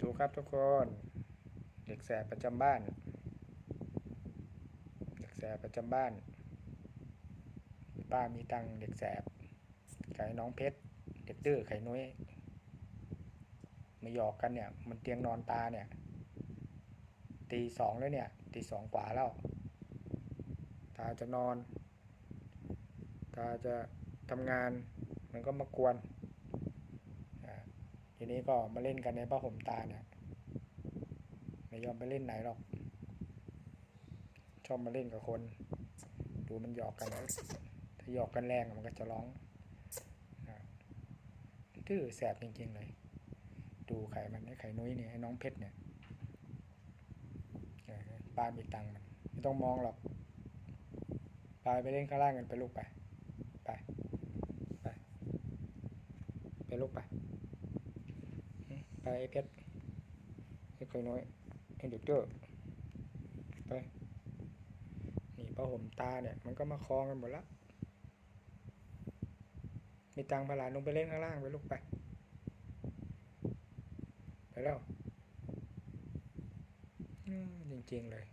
ดูครับทุกคน เด็กแสบประจำบ้าน เด็กแสบประจำบ้าน ป้ามีตังเด็กแสบ ไก่น้องเพชร เด็กดื้อไข่นุ้ยมาหยอกกันเนี่ย มันเตียงนอนตาเนี่ย ตีสองแล้วเนี่ย ตีสองกว่าแล้ว ตาจะนอน ตาจะทำงาน มันก็มากวน ทีนี้ก็มาเล่นกันในผ้าห่มตาเนี่ยไม่ยอมไปเล่นไหนหรอก ชอบมาเล่นกับคน ดูมันหยอกกันนะถ้าหยอกกันแรงมันก็จะร้องดื้อแสบจริง ๆ เลย ดูไข่มันไอ้ไข่นุ้ยเนี่ยไอ้น้องเพชรเนี่ยป้ามีตังค์มันไม่ต้องมองหรอกไปไปเล่นข้างล่างกันไปลูกไป ไป ไป ไปลูกไป ไอ้เพชรไอ้ไข่น้อยไอ้เด็กเด้อไปนี่ผ้าห่มตาเนี่ย มันก็มาคล้องกันหมดล้วมีตังพาลานลงไปเล่นข้างล่างไปลูกไป ไปแล้วจริง ๆ เลย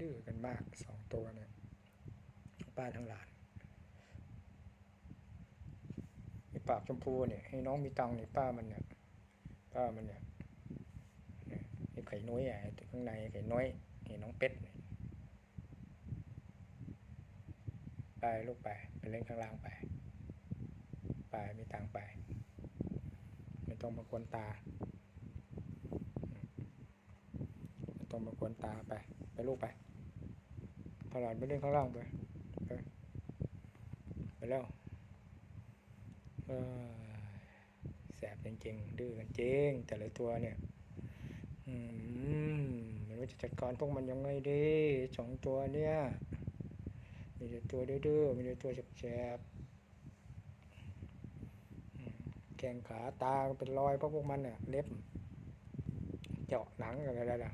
ดื้อกันมากสองตัวเนี่ยป้าทั้งหลานมี ปากชมพูเนี่ยให้น้องมีตังเนี่ยป้ามันเนี่ยป้ามันเนี่ยนี่ไอ้ไข่น้อยอะข้างในไข่น้อยไอ้น้องเป็ดไปลูกไปไปเล่นข้างล่างไป ไปมีตังไปไม่ต้องมากวนตาไม่ต้องมากวนตาไปไปลูกไปพาหลานไปเล่นข้างล่างไปไปไปแล้ว แสบจริงๆ ดื้อกันจริง แต่ละตัวเนี่ย อืมไม่รู้จะจัดการพวกมันยังไงดีสองตัวเนี่ย มีแต่ตัวดื้อๆ มีแต่ตัวแสบๆแขงขาตาเป็นรอยเพราะพวกมันเนี่ยเล็บ เจาะหนังกันอะไรล่ะ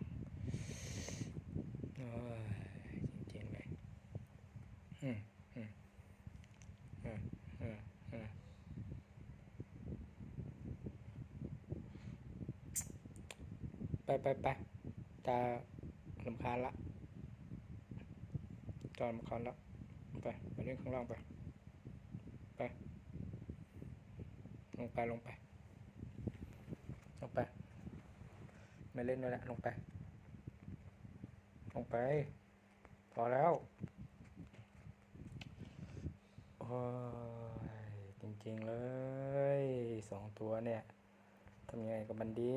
จริงๆเลยอืมอืมอืมอืมอืม ไปไปไปตาลำคาญละจอลำคาญละไปไปเล่นข้างล่างไป ไป ลงไปลงไปลงไป ไม่เล่นด้วยแหละลงไป ลงไป พอแล้วโอ้ยจริงๆเลยสองตัวเนี่ยทำยังไงกับมันดี